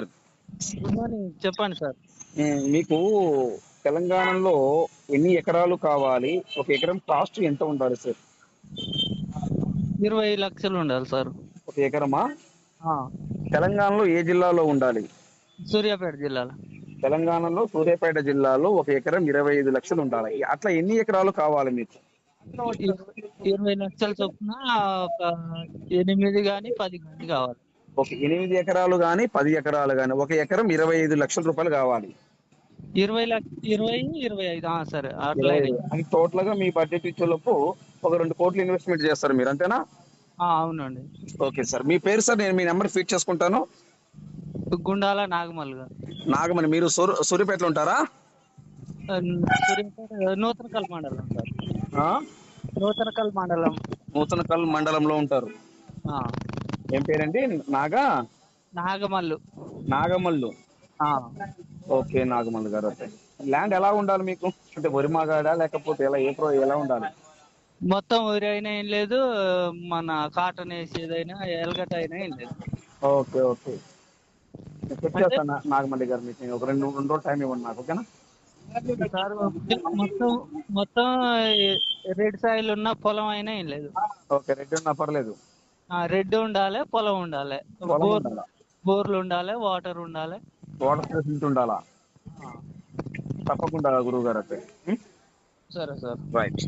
Good morning చెప్పండి sir. మీకు తెలంగాణలో ఎన్ని ఎకరాలు కావాలి? ఒక ఎకరం కాస్ట్ ఎంత ఉండాలి సార్? ఇరవై లక్షలు ఉండాలి సార్. ఒక ఎకరమా? ఆ, తెలంగాణలో ఏ జిల్లాలో ఉండాలి? సూర్యాపేట జిల్లాలో. తెలంగాణలో సూర్యాపేట జిల్లాలో ఒక ఎకరం ఇరవై ఐదు లక్షలు ఉండాలి. అట్లా ఎన్ని ఎకరాలు కావాలి మీకు? ఇరవై- ఇరవై లక్షల చొప్పున ఒక ఎనిమిది కానీ పది కానీ కావాలి. ఒక ఎనిమిది ఎకరాలు కానీ పది ఎకరాలు కానీ ఒక ఎకరం ఇరవై ఐదు లక్షల రూపాయలు కావాలి. ఇరవై ఇరవై ఇరవై ఐదు సరే అది టోటల్గా మీ బడ్జెట్ ఇచ్చేలోపు ఒక రెండు కోట్లు ఇన్వెస్ట్మెంట్ చేస్తారు మీరు అంతేనా? ఆ, అవునండి. Okay sir. మీ పేరు సార్? నేను మీ నెంబర్ ఫీడ్ చేసుకుంటాను. గుండాల నాగమల్గా నాగమణి మీరు సూర్- సూర్యాపేటలో ఉంటారా? నూతనకల్ మండలం సార్. ఆ? నూతనకల్ మండలం. నూతనకల్ మండలంలో ఉంటారు. ఆ, ఏం పేరండి? నాగా? నాగమల్లు. నాగమల్లు. ఓకే నాగమల్లు గారు. ల్యాండ్ ఎలా ఉండాలి మీకు? అంటే వరిమాగాడా లేకపోతే ఎలా ఏ ప్రో ఎలా ఉండాలి? మొత్తం ఊరి అయినా ఏం లేదు మన కాటన్ వేసేదైనా ఎలగట అయినా ఏం లేదు. Okay okay. నాగమల్లి గారు మీకు. ఒక రెండు రెండు రోజులు టైం ఇవ్వండి నాకు ఓకేనా? సార్ మొత్తం మొత్తం రెడ్ సాయిల్ ఉన్న పొలం అయినా ఏం లేదు. ఓకే రెడ్డి ఉన్నా పర్లేదు. రెడ్ ఉండాలి పొలం ఉండాలి. పొలం బోర్ ఉండాలా? బోర్లు ఉండాలి వాటర్ ఉండాలి. వాటర్ ఫెసిలిటీ ఉండాలా? తప్పకుండా గురువు గారు అయితే. సరే సార్. రైట్